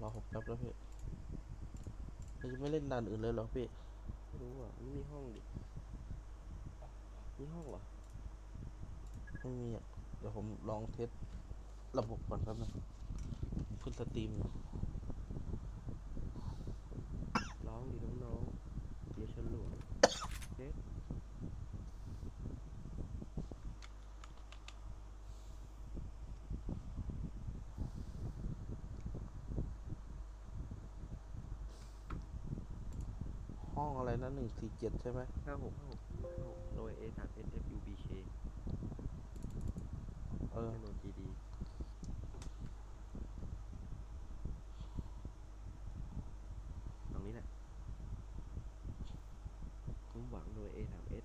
รอผมแป๊บแล้วพี่เราจะไม่เล่นด่านอื่นเลยเหรอพี่ไม่รู้อะไม่มีห้องดิมีห้องเหรอไม่มีอะเดี๋ยวผมลองเทสระบบก่อนครับนะขึ้นสตรีมอยู่ ร้องดิน้องๆเดี๋ยวฉันหลวงเด็ก ห้ องอะไรนะหนึ่งสี่เจ็ดใช่ไหมห้าหกห้าหกห้าหกโดย A สาม S F U B K เออ ถนน G D ตรงนี้แหละผมหวังโดย A สาม S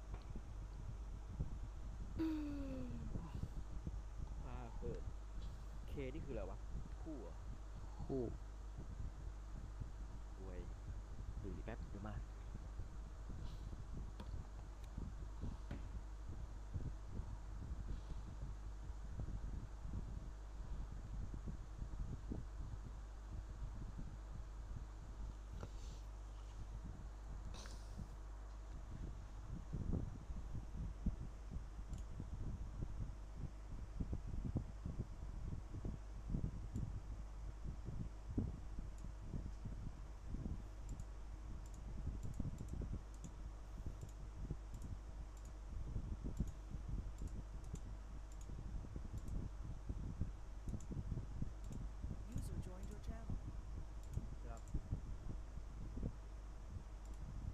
อ่าเปิด K นี่คืออะไรวะ คู่เหรอ คู่ รวยดูดิแป๊บเดี๋ยวมา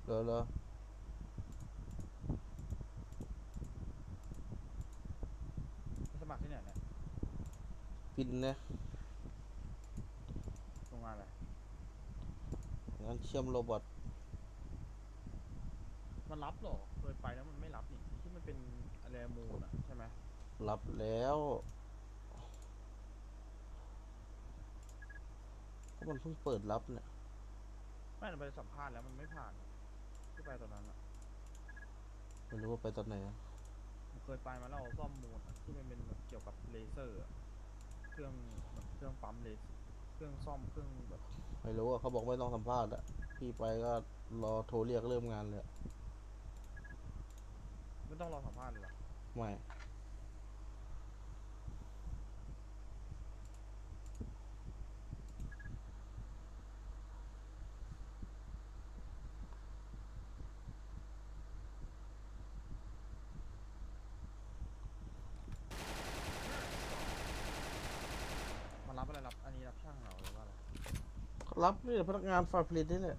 เหรอเหรอสมัครที่ไหนเนี่ยปินนะโรงงานอะไรงานเชื่อมโรบอทมันรับเหรอ เคยไปแล้วมันไม่รับนี่ที่มันเป็นอะไรมูนอะใช่ไหมรับแล้วก็มันเพิ่งเปิดรับเนี่ย ไม่เราไปสัมภาษณ์แล้วมันไม่ผ่าน ที่ไปตอนนั้นอะไม่รู้ว่าไปตอนไหนอะผมเคยไปมาแล้วซ่อมมูนอะที่มันเป็นแบบเกี่ยวกับเลเซอร์อะเครื่องแบบเครื่องปั๊มเลเซอร์เครื่องซ่อมเครื่องแบบไม่รู้อะเขาบอกไม่ต้องสัมภาษณ์อะพี่ไปก็รอโทรเรียกเริ่มงานเลยอะไม่ต้องรอสัมภาษณ์เลยเหรอไม่ มันรับอะไรรับ อันนี้รับช่างเหรอหรือว่าอะไร รับเนี่ยพนักงานฝ่ายผลิตนี่แหละ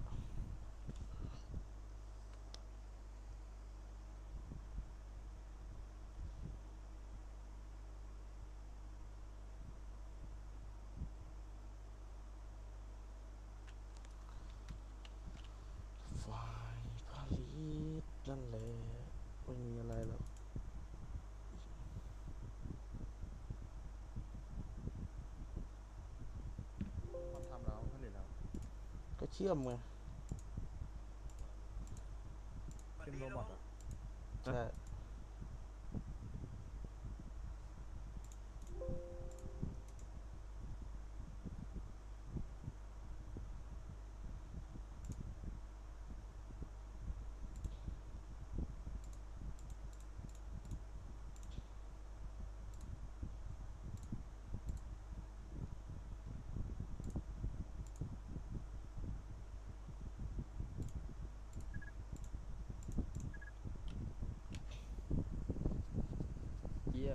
ฝ่ายผลิตนั่นแหละไม่มีอะไรหรอก มันทำแล้วผลิตแล้ว ก็ เชื่อมไงเป็นโรบอท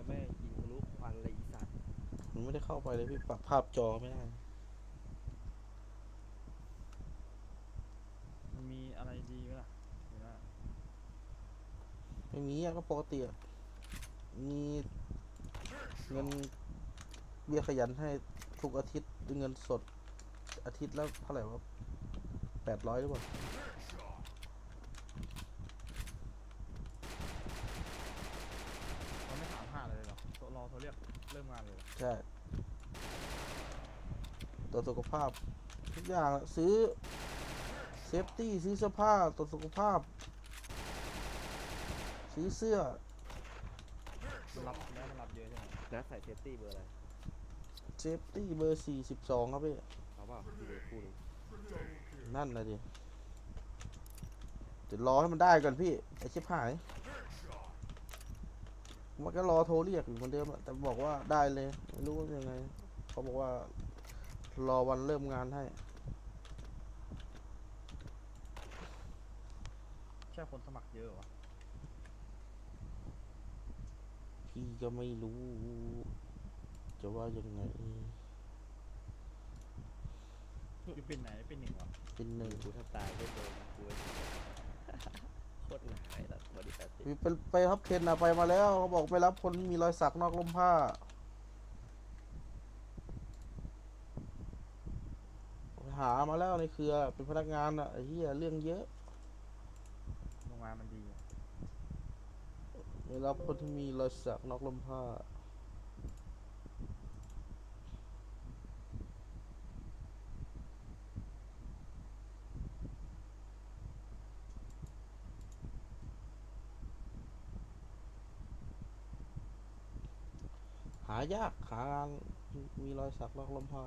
แม่งยิงทะลุควันเลยอีสัตว์มันไม่ได้เข้าไปเลยพี่ปรับภาพจอไม่ได้ มันมีอะไรดีไหมล่ะหรือว่าไม่มีอะก็ปกติอะมีเงินเบี้ยขยันให้ทุกอาทิตย์ด้วยเงินสดอาทิตย์ละเท่าไหร่วะแปดร้อยหรือเปล่า เราไม่ถามหาอะไรเลยเหรอรอ เขาเรียกเริ่มงานเลยเหรอใช่ตัวจสุขภาพ ทุกอย่างอะซื้อเซฟตี้ซื้อเสื้อผ้าตรวจสุขภาพ ซื้อเสื้อมันรับแล้วมันรับเยอะใช่ไหมแล้วใส่เซฟตี้เบอร์อะไรเซฟตี้เบอร์สี่สิบสองครับพี่เอาเปล่าพี่เลยคู่หนึงนั่นนะดิเดี๋ยวรอให้มันได้ก่อนพี่ไอชิบหาย มันก็รอโทรเรียกอยู่เหมือนเดิมอะแต่บอกว่าได้เลยไม่รู้ว่ายังไงเขาบอกว่ารอวันเริ่มงานให้ใช่คนสมัครเยอะเหรอวะพี่ก็ไม่รู้ จะว่ายังไงอยู่เป็นไหนเป็นหนึ่งเหรอเป็นหนึ่งกูถ้าตายก็โดนกูไอ้ โคตรหนาไอ้สัตว์บอดี้แปดสิบไปไปรับเคนอะไปมาแล้วเขาบอกไปรับคนมีรอยสักนอกร่มผ้า หามาแล้วในเครือเป็นพนักงานอะไอ้เหี้ยเรื่องเยอะโรงงานมันดีอะไปรับคนที่มีรอยสักนอกร่มผ้าายากหางานมีรอยสักลอกลมผ้า